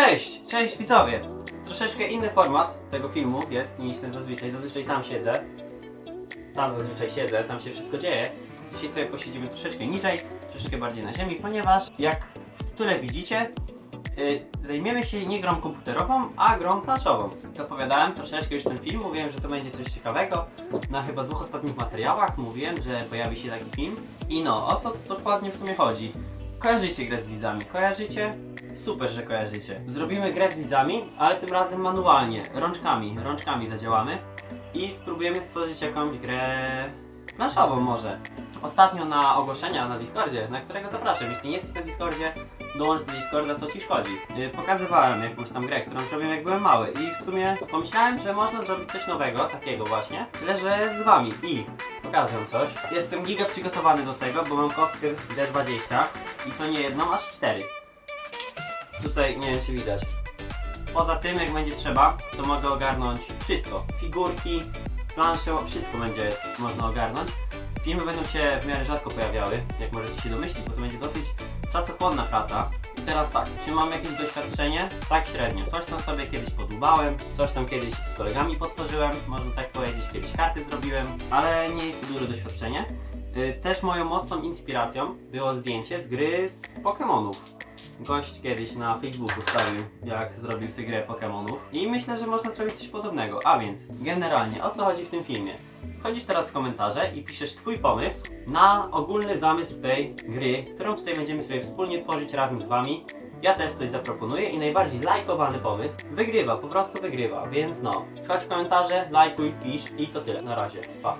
Cześć, cześć widzowie. Troszeczkę inny format tego filmu jest niż ten zazwyczaj. Zazwyczaj tam siedzę. Tam zazwyczaj siedzę, tam się wszystko dzieje. Dzisiaj sobie posiedzimy troszeczkę niżej, troszeczkę bardziej na ziemi, ponieważ jak w tytule widzicie, y, zajmiemy się nie grą komputerową, a grą planszową. Zapowiadałem troszeczkę już ten film, mówiłem, że to będzie coś ciekawego. Na chyba dwóch ostatnich materiałach mówiłem, że pojawi się taki film. I no, o co dokładnie w sumie chodzi? Kojarzycie grę z widzami, kojarzycie? Super, że kojarzycie. Zrobimy grę z widzami, ale tym razem manualnie, rączkami, rączkami zadziałamy i spróbujemy stworzyć jakąś grę planszową może. Ostatnio na ogłoszenia na Discordzie, na którego zapraszam. Jeśli nie jesteś na Discordzie, dołącz do Discorda, co ci szkodzi. Yy, pokazywałem jakąś tam grę, którą zrobiłem jak byłem mały i w sumie pomyślałem, że można zrobić coś nowego, takiego właśnie, tyle że z wami i pokażę coś. Jestem giga przygotowany do tego, bo mam kostkę D20 i to nie jedną, aż cztery. Tutaj nie wiem czy widać. Poza tym jak będzie trzeba, to mogę ogarnąć wszystko. Figurki, plansze, wszystko będzie można ogarnąć. Filmy będą się w miarę rzadko pojawiały, jak możecie się domyślić, bo to będzie dosyć czasochłonna praca. I teraz tak, czy mam jakieś doświadczenie? Tak średnio. Coś tam sobie kiedyś podłubałem, coś tam kiedyś z kolegami potworzyłem, można tak powiedzieć, kiedyś karty zrobiłem, ale nie jest to duże doświadczenie. Y, Też moją mocną inspiracją było zdjęcie z gry z Pokémonów gość kiedyś na Facebooku stawił, jak zrobił sobie grę Pokémonów. I myślę, że można zrobić coś podobnego. A więc, generalnie, o co chodzi w tym filmie? Wchodzisz teraz w komentarze i piszesz Twój pomysł na ogólny zamysł tej gry, którą tutaj będziemy sobie wspólnie tworzyć razem z Wami. Ja też coś zaproponuję i najbardziej lajkowany pomysł wygrywa, po prostu wygrywa, więc no. Schodź w komentarze, lajkuj, pisz i to tyle. Na razie. Pa.